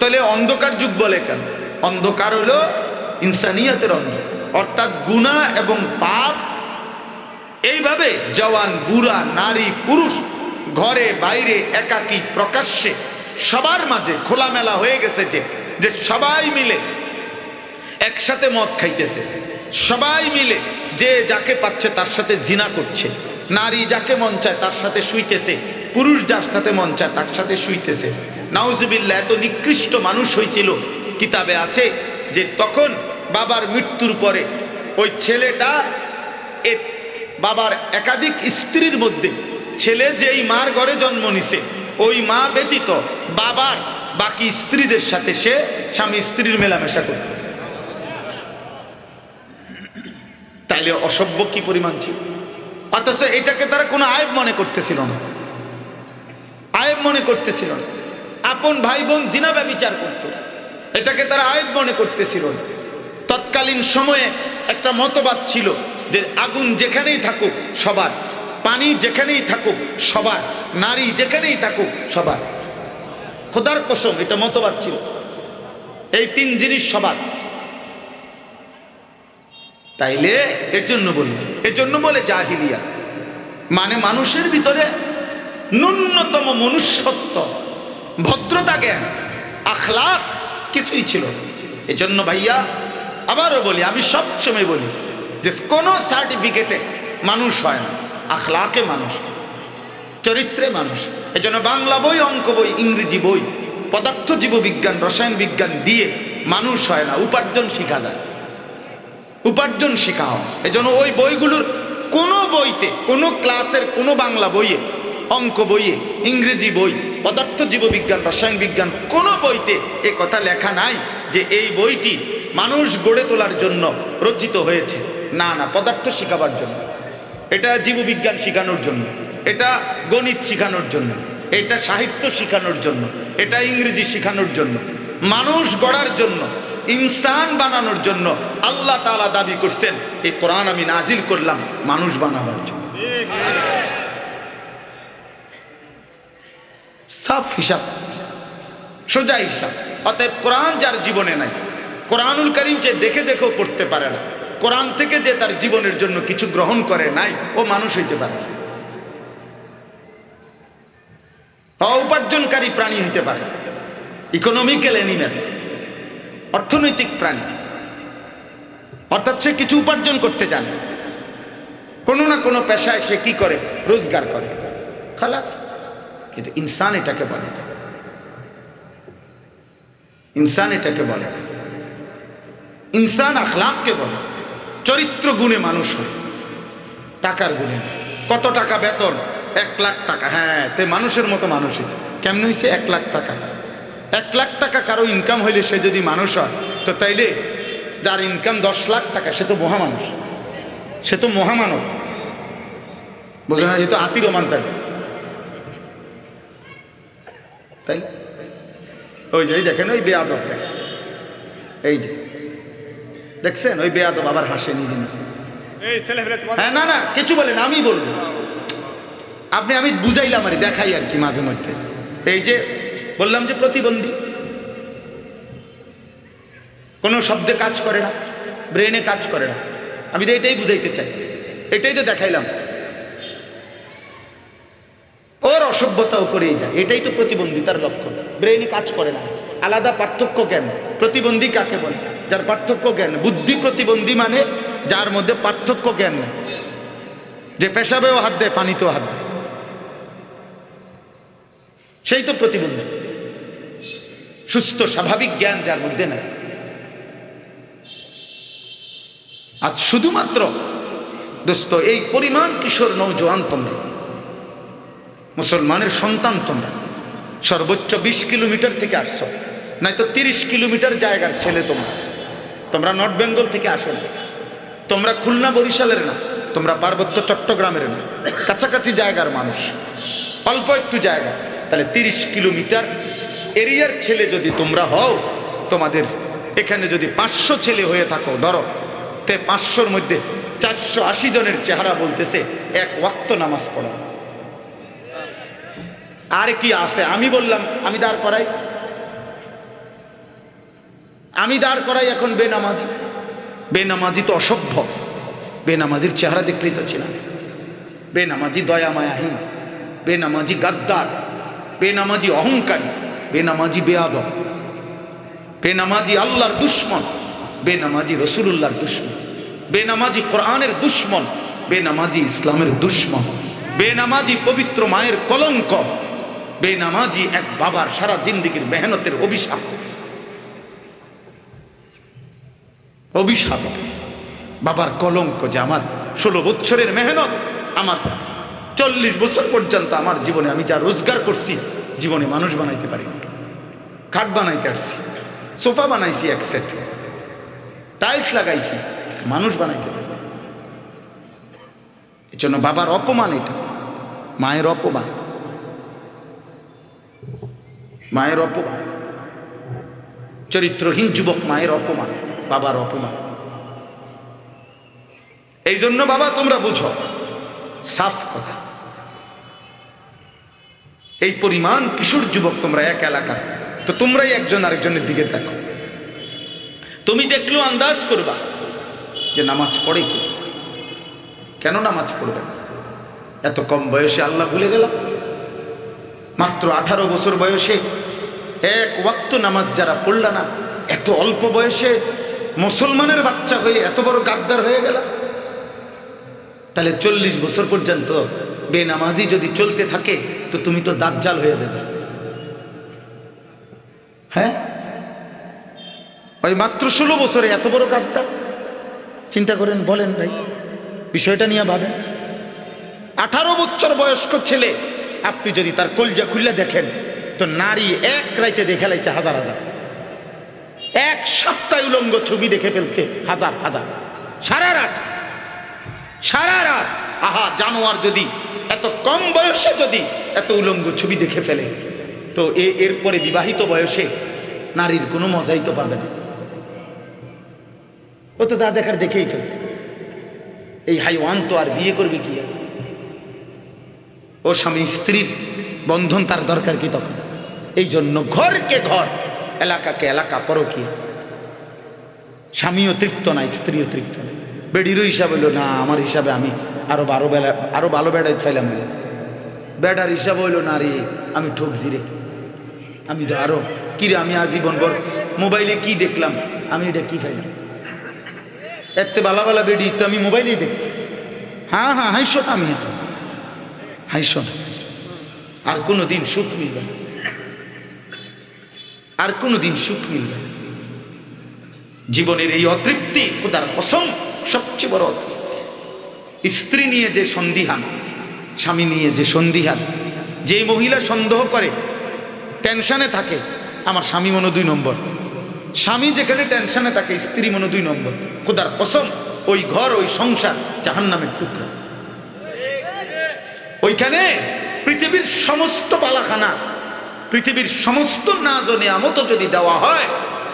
তাহলে অন্ধকার যুগ বলে কেন? অন্ধকার হলো ইনসানিয়াতের অন্ধ অর্থাৎ গুণা এবং পাপ, এইভাবে জওয়ান, বুড়া, নারী, পুরুষ, ঘরে, বাইরে, একাকী, প্রকাশ্যে, সবার মাঝে খোলামেলা হয়ে গেছে যে যে সবাই মিলে একসাথে মদ খাইতেছে। সবাই মিলে যে যাকে পাচ্ছে তার সাথে জিনা করছে। নারী যাকে মন চায় তার সাথে শুইতেছে। পুরুষ যার সাথে মন চায় তার সাথে শুইতেছে। নাউজুবিল্লা এত নিকৃষ্ট মানুষ হয়েছিল কিতাবে আছে যে তখন বাবার মৃত্যুর পরে ওই ছেলেটা এ বাবার একাধিক স্ত্রীর মধ্যে, ছেলে যেই মার ঘরে জন্ম নিছে, ওই মা ব্যতীত বাবার বাকি স্ত্রীদের সাথে সে স্বামী স্ত্রীর মেলামেশা করত। তাইলে অসভ্য কি পরিমাণ ছিল? অথচ এটাকে তারা কোনো আয়ব মনে করতেছিল না। আয়েব মনে করতেছিল না। আপন ভাই বোন জিনা ব্যবচার করত। এটাকে তারা আয়েব মনে করতেছিল। তৎকালীন সময়ে একটা মতবাদ ছিল যে আগুন যেখানেই থাকুক সবার, পানি যেখানেই থাকুক সবার, নারী যেখানেই থাকুক সবার। খোদার কসম, এটা মতবাদ ছিল। এই তিন জিনিস সবার। তাইলে এর জন্য বলি, এর জন্য বলে জাহিলিয়া। মানে মানুষের ভিতরে ন্যূনতম মনুষ্যত্ব। ভদ্রতা জ্ঞান আখলাক কিছুই ছিল। এজন্য ভাইয়া, আবারও বলি, আমি সব সময় বলি যে কোনো সার্টিফিকেটে মানুষ হয় না, আখলাকে মানুষ চরিত্রে মানুষ এজন্য বাংলা বই, অঙ্ক বই, ইংরেজি বই, পদার্থ, জীববিজ্ঞান, রসায়ন বিজ্ঞান দিয়ে মানুষ হয় না, উপার্জন শেখা যায়। উপার্জন শেখা হয়। এজন্য ওই বইগুলোর কোনো বইতে, কোনো ক্লাসের কোনো বাংলা বইয়ে অঙ্ক বইয়ে, ইংরেজি বই, পদার্থ জীববিজ্ঞান, রসায়ন বিজ্ঞান, কোনো বইতে এ কথা লেখা নাই যে এই বইটি মানুষ গড়ে তোলার জন্য রচিত হয়েছে। না না, পদার্থ শেখাবার জন্য। এটা জীববিজ্ঞান শেখানোর জন্য। এটা গণিত শেখানোর জন্য। এটা সাহিত্য শেখানোর জন্য। এটা ইংরেজি শেখানোর জন্য। মানুষ গড়ার জন্য, ইনসান বানানোর জন্য আল্লাহ তাআলা দাবি করছেন, এই কোরআন আমি নাজিল করলাম মানুষ বানাবার জন্য। সাফ হিসাব, সোজা হিসাব। অতএব কোরআন যার জীবনে নাই, কোরআনুল করিম যে দেখে দেখেও পড়তে পারে না, কোরআন থেকে যে তার জীবনের জন্য কিছু গ্রহণ করে নাই, ও মানুষ হইতে পারে না। উপার্জনকারী প্রাণী হইতে পারে ইকোনমিক্যাল অ্যানিম্যাল অর্থনৈতিক প্রাণী। অর্থাৎ সে কিছু উপার্জন করতে জানে। কোনো না কোনো পেশায় সে কি করে? রোজগার করে। খালাস। কিন্তু ইনসান এটাকে বলে। ইনসান এটাকে বলে। ইনসান আখলাককে বলে। চরিত্র গুণে মানুষ হয়। টাকার গুণে। কত টাকা বেতন? এক লাখ টাকা। হ্যাঁ তে মানুষের মতো মানুষ হয়েছে। কেমন হয়েছে? এক লাখ টাকা। এক লাখ টাকা কারও ইনকাম হইলে সে যদি মানুষ হয়, তো তাইলে যার ইনকাম দশ লাখ টাকা, সে তো মহামানুষ। সে তো মহামানব। বোঝা না? যেহেতু আতির ওমান থাকে তাই? ওই যে দেখেন ওই বেয়াদব দেখেন। এই যে দেখছেন? ওই বেয়াদব আবার হাসে নিজে নিজে। হ্যাঁ না না কিছু বলেন আমি বলব। আপনি আমি বুঝাইলাম আর দেখাই আর কি মাঝে মধ্যে। এই যে বললাম যে প্রতিবন্ধী। কোনো শব্দে কাজ করে না ব্রেনে কাজ করে না। আমি তো এটাই বুঝাইতে চাই। এটাই তো দেখাইলাম। অসভ্যতাও করেই যায়। এটাই তো প্রতিবন্ধিতার লক্ষণ। ব্রেনে কাজ করে না। আলাদা পার্থক্য জ্ঞান। প্রতিবন্ধী কাকে বলে? যার পার্থক্য জ্ঞান। বুদ্ধি প্রতিবন্ধী মানে যার মধ্যে পার্থক্য জ্ঞান নেই। যে পেশাবেও হাত দেয়, পানিতেও হাত দেয়। সেই তো প্রতিবন্ধী। সুস্থ, স্বাভাবিক জ্ঞান যার মধ্যে নেই। আজ শুধুমাত্র, দোস্ত, এই পরিমাণ কিশোর নৌজওয়ান তোমরা মুসলমানের সন্তান তোমরা। সর্বোচ্চ বিশ কিলোমিটার থেকে আসছো। নয়তো তিরিশ কিলোমিটার জায়গার ছেলে তোমরা। তোমরা নর্থ বেঙ্গল থেকে আসো না। তোমরা খুলনা বরিশালের না। তোমরা পার্বত্য চট্টগ্রামের না। কাছাকাছি জায়গার মানুষ। অল্প একটু জায়গা। তাহলে তিরিশ কিলোমিটার এরিয়ার ছেলে যদি তোমরা হও, তোমাদের এখানে যদি পাঁচশো ছেলে হয়ে থাকো, ধরো, তে পাঁচশোর মধ্যে চারশো আশি জনের চেহারা বলতেছে, এক ওয়াক্ত নামাজ পড়া। আর কি আছে? আমি বললাম, আমি দাঁড় করাই। আমি দাঁড় করাই এখন বেনামাজি। বেনামাজি তো অসভ্য। বেনামাজির চেহারা দেখলেই তো ছিলাম বেনামাজি দয়া মায়াহীন। বেনামাজি গাদ্দার। বেনামাজি অহংকারী। বেনামাজি বেয়াদব। বেনামাজি আল্লাহর দুশ্মন। বেনামাজি রসুলুল্লাহর দুশ্মন। বেনামাজি কোরআনের দুশ্মন। বেনামাজি ইসলামের দুশ্মন। বেনামাজি পবিত্র মায়ের কলঙ্ক। বেনামাজি এক বাবার সারা জিন্দিগির মেহনতের অভিশাপ। অভিশাপ বাবার কলঙ্ক যে আমার ষোলো বছরের মেহনত, আমার চল্লিশ বছর পর্যন্ত আমার জীবনে আমি যা রোজগার করছি, জীবনে মানুষ বানাইতে পারি খাট বানাইতে আসছি, সোফা বানাইছি এক সেট টাইলস লাগাইছি, মানুষ বানাইতে পারি এই জন্য বাবার অপমান এটা, মায়ের অপমান। মায়ের অপমান। চরিত্রহীন যুবক মায়ের অপমান, বাবার অপমান। এই জন্য বাবা, তোমরা বুঝো, সাফ কথা। এই পরিমাণ কিশোর যুবক তোমরা এক এলাকার, তো তোমরাই একজন আরেকজনের দিকে দেখো। তুমি দেখলেও আন্দাজ করবা যে নামাজ পড়ে কি? কেন নামাজ পড়বে? এত কম বয়সে আল্লাহ ভুলে গেল? মাত্র আঠারো বছর বয়সে, এক ওয়াক্ত নামাজ যারা পড়ল না, এত অল্প বয়সে মুসলমানের বাচ্চা হয়ে এত বড় গাদ্দার হয়ে গেল। তাহলে চল্লিশ বছর পর্যন্ত বেনামাজি যদি চলতে থাকে, তো তুমি তো দাজ্জাল হয়ে যাবে। হ্যাঁ? ওই মাত্র ষোলো বছরে এত বড় গাদ্দার? চিন্তা করেন, বলেন ভাই, বিষয়টা নিয়ে ভাবেন। আঠারো বছর বয়স্ক ছেলে আপনি যদি তার কলজা খুললে দেখেন, তো নারী এক রাইতে দেখে লাইছে হাজার হাজার। এক সপ্তাহ উলঙ্গ ছবি দেখে ফেলছে হাজার হাজার। সারা রাত সারা রাত। আহা, জানোয়ার যদি, এত কম বয়সে যদি এত উলঙ্গ ছবি দেখে ফেলে, তো এ এরপরে বিবাহিত বয়সে নারীর কোনো মজাই তো পাবে না। ও তো যা দেখার দেখেই ফেলছে। এই হাইওয়ান তো আর বিয়ে করবে কি আর? ও স্বামী, স্ত্রীর বন্ধন তার দরকার কি তখন? এই জন্য ঘরকে ঘর, এলাকাকে এলাকা পরকীয় স্বামীও তৃপ্ত নাই, স্ত্রীও তৃপ্ত নাই। বেডিরও হিসাব হইল, না, আমার হিসাবে আমি আরও বারো বেলা, আরও ভালো বেড়াই হইল বেডার হিসাব হইল, না রে, আমি ঠকছি রে আমি তো আরও, কি রে, আমি আজীবন বর মোবাইলে কি দেখলাম? আমি এটা কি ফাইলাম এতে বালা বালা বেডি, তো আমি মোবাইলেই দেখছি। হ্যাঁ হ্যাঁ হাইশো আমি হাইশো না আর কোনো দিন সুখ মিলবে। আর কোনো দিন সুখ মিলবে। জীবনের এই অতৃপ্তি খোদার কসম, সবচেয়ে বড় অতৃপ্তি। স্ত্রী নিয়ে যে সন্দিহান, স্বামী নিয়ে যে সন্দিহান যে মহিলা সন্দেহ করে, টেনশনে থাকে, আমার স্বামী মনে দুই নম্বর। স্বামী যেখানে টেনশনে থাকে, স্ত্রী মনে দুই নম্বর। খোদার কসম, ওই ঘর, ওই সংসার জাহান্নামের টুকরা। ওইখানে পৃথিবীর সমস্ত পালাখানা পৃথিবীর সমস্ত নাজ নিয়ামত যদি দেওয়া হয়,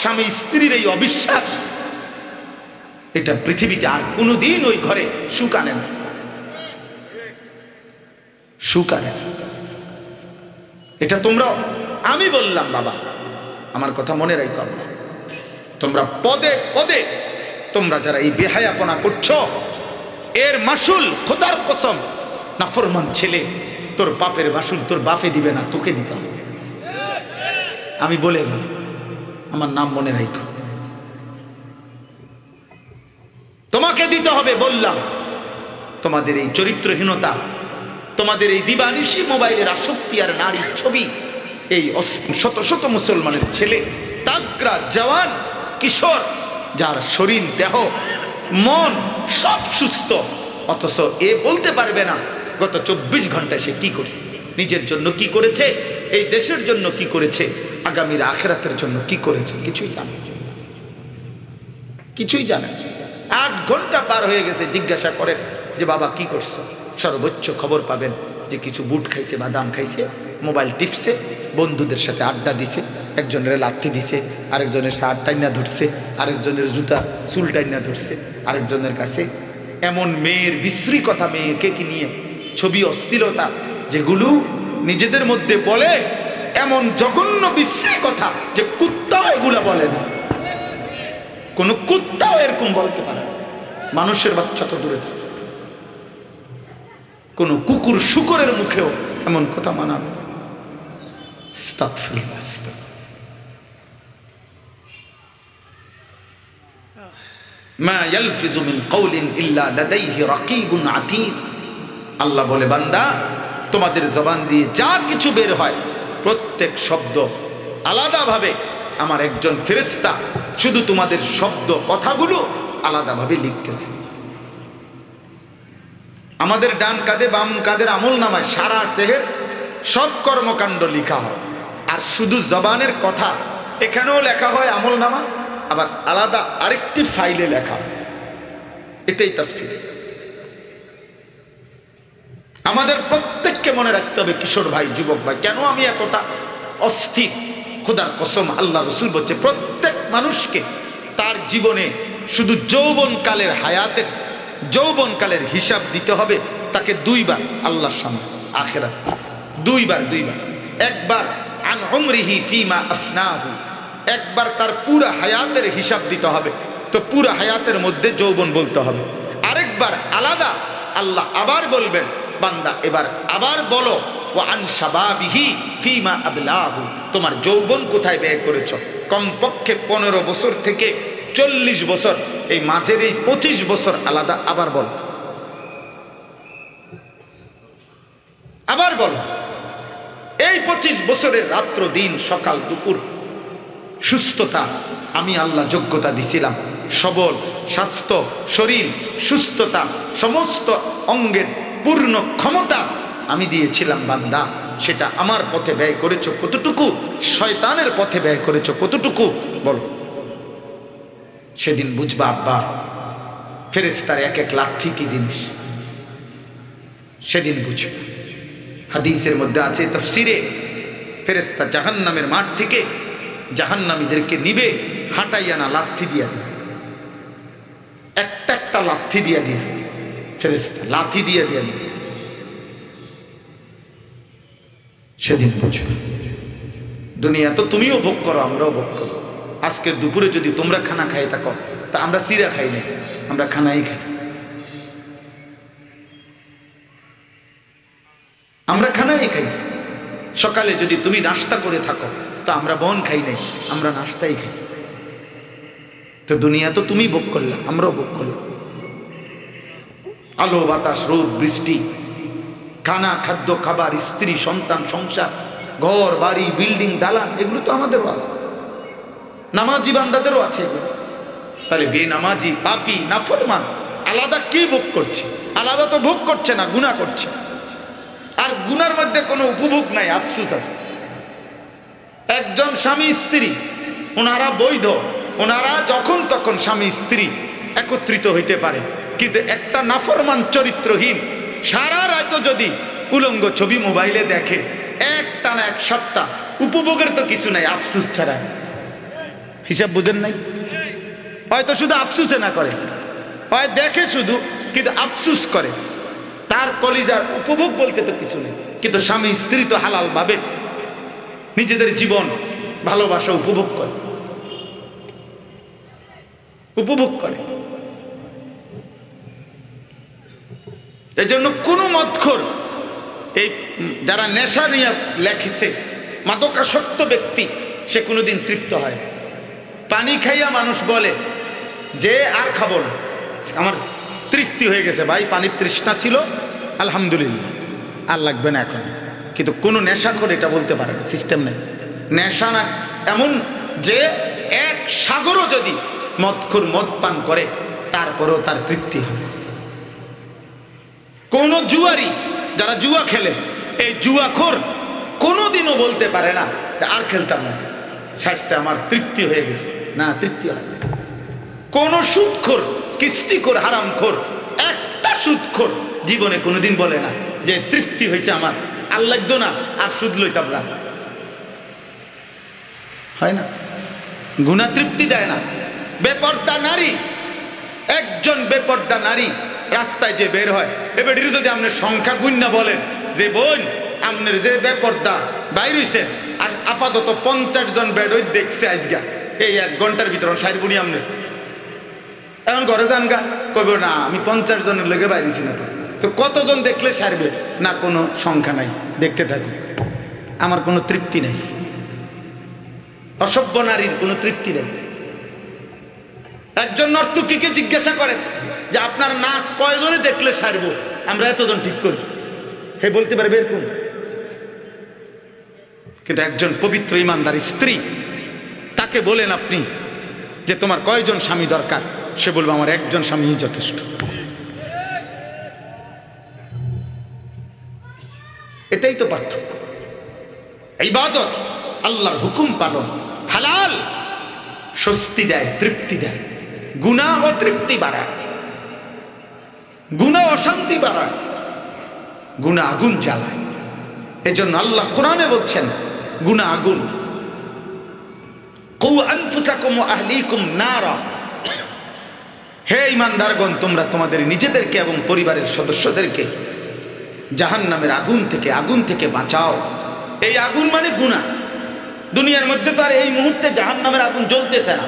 স্বামী স্ত্রীর এই অবিশ্বাস, এটা পৃথিবীতে আর কোনোদিন ওই ঘরে সুখ আনে না সুখ আনে। এটা তোমরা, আমি বললাম বাবা, আমার কথা মনে রাখো। তোমরা পদে পদে, তোমরা যারা এই বেহায়াপনা করছ, এর মাসুল খোদার কসম নাফরমান ছেলে, তোর বাপের মাসুল তোর বাপে দিবে না, তোকে দিতে হবে। আমি বলে আমার নাম মনে রাখো তোমাকে দিতে হবে বললাম, তোমাদের এই চরিত্রহীনতা, তোমাদের এই দিবানিশি মোবাইলের আসক্তি আর নারীর ছবি, এই শত শত মুসলমানের ছেলে, তাগরা, জওয়ান, কিশোর, যার শরীর, দেহ, মন সব সুস্থ, অথচ এ বলতে পারবে না গত চব্বিশ ঘন্টায় সে কি করছে? নিজের জন্য কি করেছে? এই দেশের জন্য কি করেছে? আগামীর আখেরাতের জন্য কি করেছে? কিছুই জানে কিছুই জানে। আট ঘণ্টা পার হয়ে গেছে, জিজ্ঞাসা করেন যে, বাবা, কি করছ? সর্বোচ্চ খবর পাবেন যে, কিছু বুট খাইছে, বাদাম খাইছে, মোবাইল টিপছে, বন্ধুদের সাথে আড্ডা দিছে, একজনের লাথি দিছে, আরেকজনের শার্ট টাইনা ধরছে, আরেকজনের জুতা, চুল টাইনা ধরছে, আরেকজনের কাছে এমন মেয়ের বিশ্রী কথা, মেয়েকে কি নিয়ে ছবি অস্থিরতা যেগুলো নিজেদের মধ্যে বলে এমন জঘন্য বিশ্রী কথা যে কুত্তাও এগুলা বলে না। কোনো কুত্তাও এরকম বলতে পারে মানুষের বাচ্চা তো দূরে থাকে। কোনো কুকুর শুকরের মুখেও এমন কথা মানাবে। মা ইয়ালফিজু মিন কাউলিন ইল্লা লাদাইহি রাকিবুন আতীদ আল্লাহ বলে, বান্দা, তোমাদের জবান দিয়ে যা কিছু বের হয়, প্রত্যেক শব্দ আলাদাভাবে আমার একজন ফেরেশতা শুধু তোমাদের শব্দ কথাগুলো আলাদাভাবে লিখতেছে। আমাদের ডান কাঁধে, বাম কাঁধের আমল নামায় সারা দেহের সব কর্মকাণ্ড লেখা হয়। আর শুধু জবানের কথা, এখানেও লেখা হয় আমল নামা, আবার আলাদা আরেকটি ফাইলে লেখা এটাই তাফসির। আমাদের প্রত্যেককে মনে রাখতে হবে, কিশোর ভাই, যুবক ভাই, কেন আমি এতটা অস্থির? খোদার কসম, আল্লাহ রসুল বলছে, প্রত্যেক মানুষকে তার জীবনে শুধু যৌবনকালের হায়াতের, যৌবনকালের হিসাব দিতে হবে, তাকে দুইবার আল্লাহর সামনে আখেরা দুইবার দুইবার। একবার, আন উমরিহি ফিমা আফনাহু একবার তার পুরা হায়াতের হিসাব দিতে হবে, তো পুরা হায়াতের মধ্যে যৌবন বলতে হবে। আরেকবার আলাদা, আল্লাহ আবার বলবেন বান্দা, এবার আবার বলো ও তোমার যৌবন কোথায় ব্যয় করেছ? কমপক্ষে পনেরো বছর থেকে চল্লিশ বছর, এই মাঝের এই পঁচিশ বছর আলাদা, আবার বল। আবার বল। এই পঁচিশ বছরের রাত্র, দিন, সকাল, দুপুর, সুস্থতা, আমি আল্লাহ যোগ্যতা দিছিলাম। সবল, স্বাস্থ্য, শরীর, সুস্থতা, সমস্ত অঙ্গের পূর্ণ ক্ষমতা আমি দিয়েছিলাম, বান্দা। সেটা আমার পথে ব্যয় করেছ কতটুকু? শয়তানের পথে ব্যয় করেছ কতটুকু? বলো। সেদিন বুঝবা, আব্বা ফেরেস্তার এক এক লাথি কি জিনিস? সেদিন বুঝবা। হাদিসের মধ্যে আছে তফসিরে ফেরেস্তা জাহান্নামের মাঠ থেকে জাহান্নামীদেরকে নিবে হাঁটাইয়া না লাথি দিয়া দিয়ে। একটা একটা লাথি দিয়া দিয়ে। লাথি দিয়ে নিবে সেদিন বুঝো দুনিয়া তো তুমিও ভোগ করো, আমরাও ভোগ করো। আজকের দুপুরে যদি তোমরা খানা খাই থাকো তা আমরা চিরা খাই নাই, আমরা খানাই খাইছি আমরা খানাই খাইছি। সকালে যদি তুমি নাস্তা করে থাকো, তো আমরা বন খাই নাই, আমরা নাস্তাই খাইছি। তো দুনিয়া তো তুমি ভোগ করলা, আমরাও ভোগ করলাম। আলো, বাতাস, রোদ, বৃষ্টি, খানা, খাদ্য, খাবার, স্ত্রী, সন্তান, সংসার, ঘর, বাড়ি, বিল্ডিং, দালান, এগুলো তো আমাদেরও আছে। নামাজি বান্দাদেরও আছে এগুলো। তাহলে বেনামাজি, পাপি, নাফরমান, আলাদা কি ভোগ করছে? আলাদা তো ভোগ করছে না গুণা করছে। আর গুনার মধ্যে কোনো উপভোগ নাই, আফসুস আছে। একজন স্বামী, স্ত্রী, ওনারা বৈধ, ওনারা যখন তখন স্বামী, স্ত্রী একত্রিত হইতে পারে। কিন্তু একটা নাফরমান চরিত্রহীন, সারা রাত যদি উলঙ্গ ছবি মোবাইলে দেখে একটা না এক সপ্তাহ, উপভোগের তো কিছু নাই, আফসুস ছাড়া। হিসাব বুঝেন নাই? হয়তো শুধু আফসুসে না করে, হয় দেখে শুধু, কিন্তু আফসুস করে। তার কলিজার উপভোগ বলতে তো কিছু নেই, কিন্তু স্বামী স্ত্রী তো হালাল ভাবে নিজেদের জীবন, ভালোবাসা উপভোগ করে। উপভোগ করে। এই জন্য কোনো মতখোর এই যারা নেশা নিয়ে লেখেছে, মাদকাসক্ত ব্যক্তি, সে কোনোদিন তৃপ্ত হয় পানি খাইয়া মানুষ বলে, যে আর খাব না। আমার তৃপ্তি হয়ে গেছে, ভাই, পানির তৃষ্ণা ছিল, আলহামদুলিল্লাহ, আর লাগবে না এখন। কিন্তু কোনো নেশা করে এটা বলতে পারে না, সিস্টেম নেই। নেশা না এমন যে এক সাগরও যদি মদখুর মদ পান করে, তারপরেও তার তৃপ্তি হবে কোন জুয়ারি, যারা জুয়া খেলে, এই জুয়াখোর কোনোদিনও বলতে পারে না আর খেলতাম না। ছাড়ছে আমার তৃপ্তি হয়ে গেছে। না, তৃপ্তি হয়। কোন সুদখোর, কিস্তিখোর, হারামখোর, একটা সুদখোর জীবনে কোনোদিন বলে না যে তৃপ্তি হয়েছে আমার। আর লাগতো না, আর সুদ লইতাম না। হয় না? গুণা তৃপ্তি দেয় না। বেপর্দা নারী, একজন বেপর্দা নারী রাস্তায় যে বের হয়। এবার যদি আপনি সংখ্যা গুণ্যা বলেন, যে বোন, আপনার যে বেপর্দা, বাইর হইছে আর আপাতত পঞ্চাশ জন বেড ওই দেখছে আজগা। এই এক ঘণ্টার ভিতরে সাইরবুনি আপনার এখন ঘরে যান গা, কইব, না, আমি পঞ্চাশ জনের লেগে বাইরেছি না তো। তো কতজন দেখলে সারবে? না, কোনো সংখ্যা নাই। দেখতে থাকুন। আমার কোনো তৃপ্তি নেই। অসভ্য নারীর কোনো তৃপ্তি নেই। একজন নর্তকীকে জিজ্ঞাসা করেন যে আপনার নাচ কয়জনে দেখলে সারবো? আমরা এতজন ঠিক করি। হে, বলতে পারে বের এরকম কিন্তু একজন পবিত্র ইমানদার স্ত্রী, তাকে বলেন আপনি যে তোমার কয়জন স্বামী দরকার? সে বলবে, আমার একজন স্বামী যথেষ্ট। এটাই তো পার্থক্য। ইবাদত, আল্লাহর হুকুম পালন। হালাল, স্বস্তি দেয়, তৃপ্তি দেয়। গুণা ও তৃপ্তি বাড়ায়। গুণা অশান্তি বাড়ায়, গুণা আগুন জ্বালায়। এজন্য আল্লাহ কোরআনে বলছেন, গুণা আগুন। কৌ আনফুসাকুম আহলিকুম নারা। হে ইমানদারগণ তোমরা তোমাদের নিজেদেরকে এবং পরিবারের সদস্যদেরকে জাহান নামের আগুন থেকে আগুন থেকে বাঁচাও। এই আগুন মানে গুণা। দুনিয়ার মধ্যে তো আর এই মুহূর্তে জাহান নামের আগুন জ্বলতেছে না।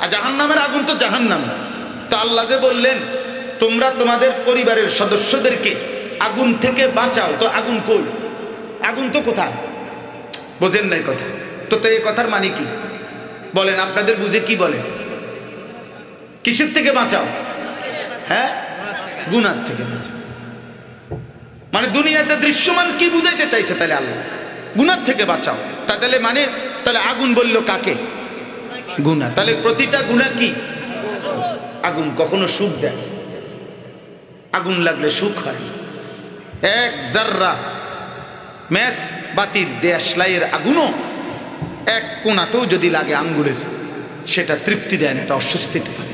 আর জাহান নামের আগুন তো জাহান নামে তো আল্লাহ যে বললেন তোমরা তোমাদের পরিবারের সদস্যদেরকে আগুন থেকে বাঁচাও। তো আগুন কই? আগুন তো কোথায়? বোঝেন নাই কথা। তো তো এই কথার মানে কি? বলেন, আপনাদের বুঝে কি বলে? কিসের থেকে বাঁচাও? হ্যাঁ? গুনার থেকে বাঁচাও। মানে দুনিয়াতে দৃশ্যমান কি বুঝাইতে চাইছে তাহলে আল্লাহ? গুনার থেকে বাঁচাও। তা তাহলে মানে তাহলে আগুন বলল কাকে? গুনা তাহলে প্রতিটা গুণা কি? আগুন। কখনো সুখ দেয় আগুন লাগলে সুখ হয়। এক জাররা ম্যাস বাতির দেশলাইয়ের আগুনও এক কোনাতেও যদি লাগে আঙ্গুলের, সেটা তৃপ্তি দেয় না, এটা অস্বস্তিতে পারে।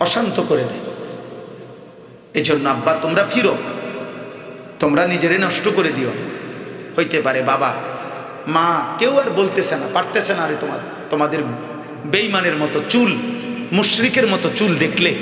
অশান্ত করে দেয়। এই জন্য আব্বা, তোমরা ফিরো। তোমরা নিজেরে নষ্ট করে দিও। হইতে পারে, বাবা, মা কেউ আর বলতেছে না, পারতেছে না আরে তোমার, তোমাদের বেইমানের মতো চুল, মুশরিকের মতো চুল দেখলে।